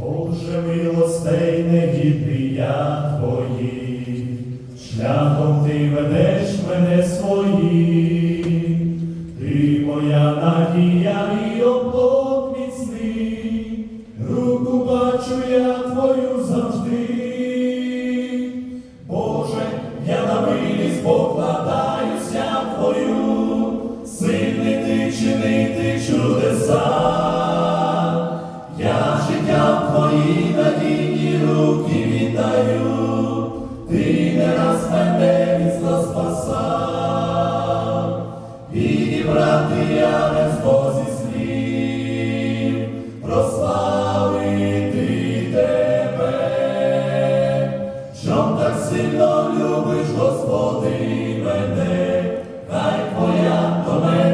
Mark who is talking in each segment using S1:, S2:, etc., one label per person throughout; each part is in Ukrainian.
S1: Боже милостей негідний я твої, шляхом ти ведеш мене своїм, ти моя надія і оплот міцний, руку бачу я твої надійні руки віддаю, ти не раз мене зла спасав, відібрати я не змозі слів, прославити тебе, чом так сильно любиш, Господи, мене, хай твоя до мене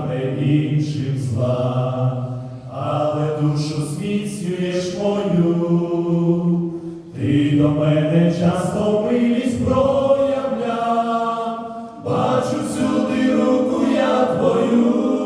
S1: прагне іншим зла, але душу зміцнюєш мою, ти до мене часто милість проявляв, бачу всюди руку я твою,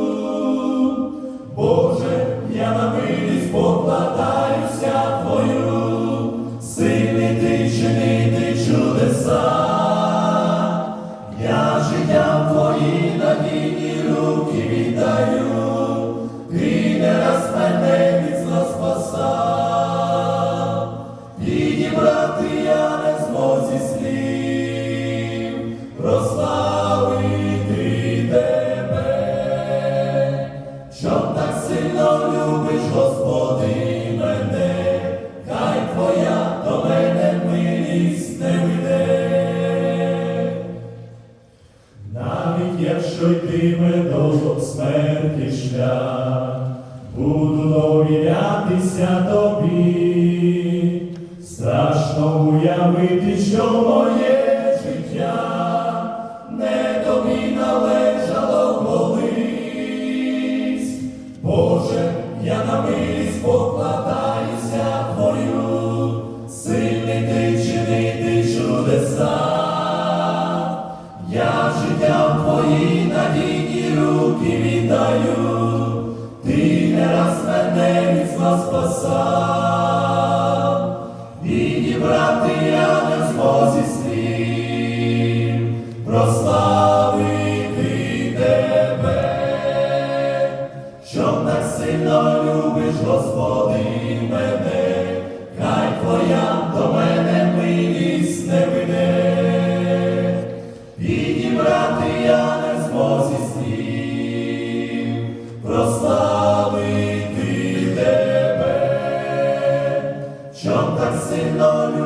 S1: відібрати я не змозі слів, прославити тебе, що так сильно любиш, Господи, мене, хай твоя до мене милість не вийде. Навіть якщо йтиме до смерті шлях, буду довірятися тобі, уявити, що моє життя не тобі належало колись. Боже, я на милість покладаюся твою, сильний ти чинити чудеса. Я життя в твої надійні руки віддаю, ти не раз мене від зла спасав, прославити тебе, що так сильно любиш, Господи, мене, хай твоя до мене милість не веде. Відібрати я не змозі слів, прославити тебе, що так сильно любиш.